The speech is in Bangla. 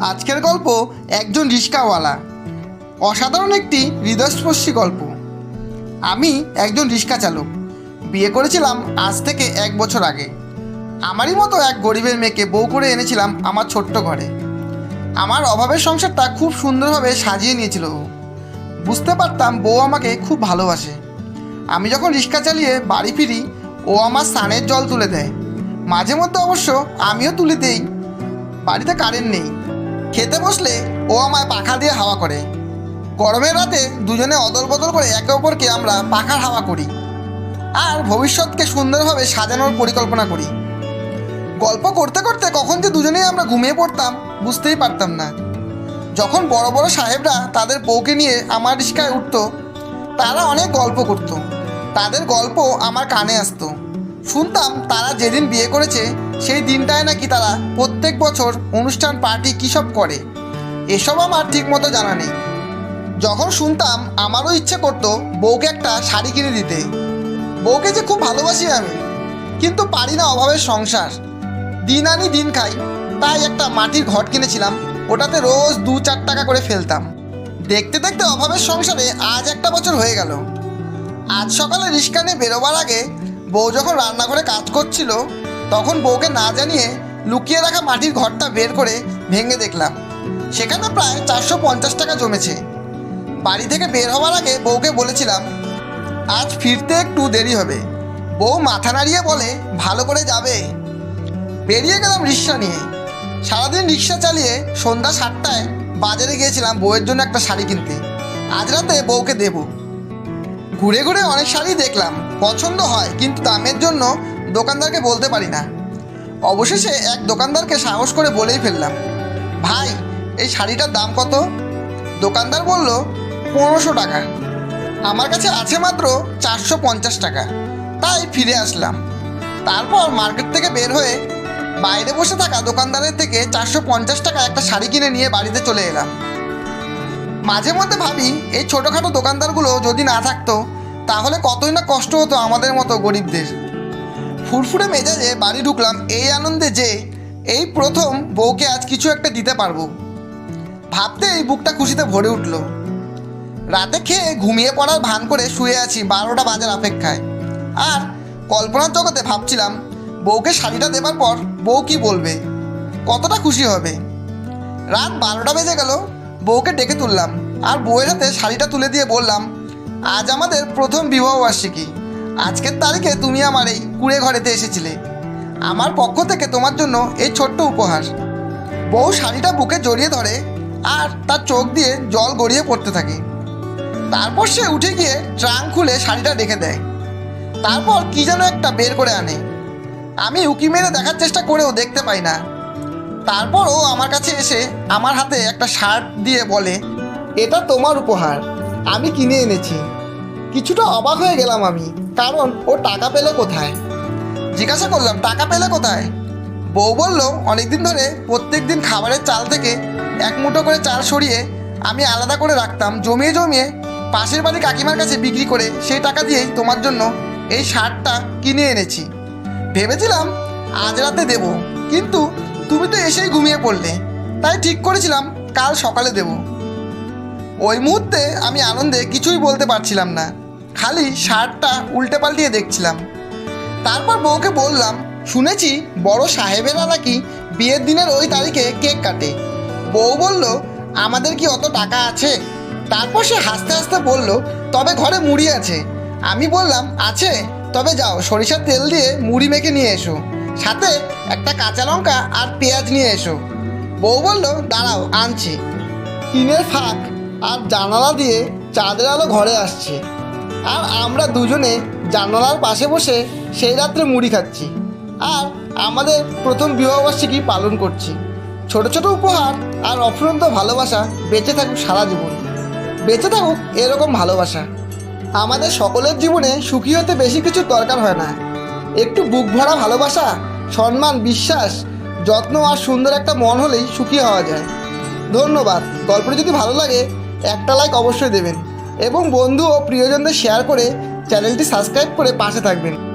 আজকের গল্প একজন রিক্সাওয়ালা অসাধারণ একটি হৃদয়স্পর্শী গল্প। আমি একজন রিক্সা চালক। বিয়ে করেছিলাম আজ থেকে এক বছর আগে। আমারই মতো এক গরিবের মেয়েকে বউ করে এনেছিলাম আমার ছোট্ট ঘরে। আমার অভাবের সংসারটা খুব সুন্দরভাবে সাজিয়ে নিয়েছিল বুঝতে পারতাম বউ আমাকে খুব ভালোবাসে। আমি যখন রিক্সা চালিয়ে বাড়ি ফিরি, ও আমার স্নানের জল তুলে দেয়। মাঝে মধ্যে অবশ্য আমিও তুলে দেই। বাড়িতে কারেন্ট নেই। খেতে বসলে ও আমায় পাখা দিয়ে হাওয়া করে। গরমের রাতে দুজনে অদল বদল করে একে অপরকে আমরা পাখার হাওয়া করি আর ভবিষ্যৎকে সুন্দরভাবে সাজানোর পরিকল্পনা করি। গল্প করতে করতে কখন যে দুজনেই আমরা ঘুমিয়ে পড়তাম বুঝতেই পারতাম না। যখন বড় বড় সাহেবরা তাদের বউকে নিয়ে আমার রিস্কায় উঠতো, তারা অনেক গল্প করত। তাদের গল্প আমার কানে আসতো। শুনতাম তারা যেদিন বিয়ে করেছে, সেই দিনটায় নাকি তারা প্রত্যেক বছর অনুষ্ঠান, পার্টি কী সব করে। এসব আমার ঠিকমতো জানা নেই। যখন শুনতাম আমারও ইচ্ছে করতো বউকে একটা শাড়ি কিনে দিতে। বউকে যে খুব ভালোবাসি আমি, কিন্তু পারি না অভাবের সংসার। দিন আনি দিন খাই, তাই একটা মাটির ঘট কিনেছিলাম, ওটাতে রোজ দু চার টাকা করে ফেলতাম। দেখতে দেখতে অভাবের সংসারে আজ একটা বছর হয়ে গেল। আজ সকালে রিস্কা নিয়ে বেরোবার আগে বউ যখন রান্নাঘরে কাজ করছিল, তখন বউকে না জানিয়ে লুকিয়ে রাখা মাটির ঘরটা বের করে ভেঙে দেখলাম। সেখানে প্রায় চারশো পঞ্চাশ টাকা জমেছে। বাড়ি থেকে বের হওয়ার আগে বউকে বলেছিলাম, আজ ফিরতে একটু দেরি হবে। বউ মাথা নাড়িয়ে বলে, ভালো করে যাবে। বেরিয়ে গেলাম রিক্সা নিয়ে। সারাদিন রিক্সা চালিয়ে সন্ধ্যা সাতটায় বাজারে গিয়েছিলাম বউয়ের জন্য একটা শাড়ি কিনতে। আজ রাতে বউকে দেবো। ঘুরে ঘুরে অনেক শাড়ি দেখলাম। পছন্দ হয়, কিন্তু দামের জন্য দোকানদারকে বলতে পারি না। অবশেষে এক দোকানদারকে সাহস করে বলেই ফেললাম, ভাই, এই শাড়িটার দাম কত? দোকানদার বলল, পনেরোশো টাকা। আমার কাছে আছে মাত্র চারশো পঞ্চাশ টাকা। তাই ফিরে আসলাম। তারপর মার্কেট থেকে বের হয়ে বাইরে বসে থাকা দোকানদারের থেকে চারশো পঞ্চাশ টাকা একটা শাড়ি কিনে নিয়ে বাড়িতে চলে এলাম। মাঝে মধ্যে ভাবি, এই ছোটোখাটো দোকানদারগুলো যদি না থাকতো, তাহলে কতই না কষ্ট হতো আমাদের মতো গরিবদের। ফুরফুরে মেজাজে বাড়ি ঢুকলাম এই আনন্দে যে, এই প্রথম বউকে আজ কিছু একটা দিতে পারব। ভাবতে এই বুকটা খুশিতে ভরে উঠল। রাতে খেয়ে ঘুমিয়ে পড়ার ভান করে শুয়ে আছি বারোটা বাজার অপেক্ষায়। আর কল্পনার জগতে ভাবছিলাম, বউকে শাড়িটা দেবার পর বউ কি বলবে, কতটা খুশি হবে। রাত বারোটা বেজে গেল বউকে ডেকে তুললাম। আর বউয়ের হাতে শাড়িটা তুলে দিয়ে বললাম, আজ আমাদের প্রথম বিবাহবার্ষিকী আজকের তারিখে তুমি আমার এই কুড়ে ঘরেতে এসেছিলে। আমার পক্ষ থেকে তোমার জন্য এই ছোট্ট উপহার। বউ শাড়িটা বুকে জড়িয়ে ধরে আর তার চোখ দিয়ে জল গড়িয়ে পড়তে থাকে। তারপর সে উঠে গিয়ে ট্রাঙ্ক খুলে শাড়িটা রেখে দেয়। তারপর কি যেন একটা বের করে আনে। আমি উকি মেরে দেখার চেষ্টা করেও দেখতে পাই না। তারপর ও আমার কাছে এসে আমার হাতে একটা শার্ট দিয়ে বলে, এটা তোমার উপহার, আমি কিনে এনেছি। কিছুটা অবাক হয়ে গেলাম আমি, কারণ ও টাকা পেলে কোথায়? জিজ্ঞাসা করলাম, টাকা পেলে কোথায়? বউ বলল, অনেকদিন ধরে প্রত্যেক দিন খাবারের চাল থেকে এক মুঠো করে চাল সরিয়ে আমি আলাদা করে রাখতাম, জমিয়ে জমিয়ে পাশের বাড়ি কাকিমার কাছে বিক্রি করে সেই টাকা দিয়েই তোমার জন্য এই শার্টটা কিনে এনেছি। ভেবেছিলাম আজ রাতে দেব, কিন্তু তুমি তো এসেই ঘুমিয়ে পড়লে। তাই ঠিক করেছিলাম, কাল সকালে দেব। ওই মুহূর্তে আমি আনন্দে কিছুই বলতে পারছিলাম না। খালি শার্টটা উল্টে পাল্টিয়ে দেখছিলাম। তারপর বউকে বললাম, শুনেছি বড় সাহেবেরা নাকি বিয়ের দিনের ওই তারিখে কেক কাটে। বউ বলল, আমাদের কি অত টাকা আছে? তারপর সে হাসতে হাসতে বলল, তবে ঘরে মুড়ি আছে। আমি বললাম, আছে, তবে যাও, সরিষার তেল দিয়ে মুড়ি মেখে নিয়ে এসো। সাথে একটা কাঁচা লঙ্কা আর পেঁয়াজ নিয়ে এসো। বউ বলল, দাঁড়াও, আনছি। টিনের ফাঁক আর জানালা দিয়ে চাঁদের আলো ঘরে আসছে। আর আমরা দুজনে জানালার পাশে বসে সেই রাত্রে মুড়ি খাচ্ছি। আর আমাদের প্রথম বিবাহবার্ষিকী পালন করছি। ছোট ছোট উপহার আর অফুরন্ত ভালোবাসা বেঁচে থাকুক সারা জীবন। বেঁচে থাকুক এরকম ভালোবাসা। আমাদের সকলের জীবনে সুখী হতে বেশি কিছু দরকার হয় না। একটু বুক ভরা ভালোবাসা, সম্মান, বিশ্বাস, যত্ন আর সুন্দর একটা মন হলেই সুখী হওয়া যায়। ধন্যবাদ। গল্পটি যদি ভালো লাগে, একটা লাইক অবশ্যই দেবেন। এবং বন্ধু ও প্রিয়জনদের শেয়ার করে চ্যানেলটি সাবস্ক্রাইব করে পাশে থাকবেন।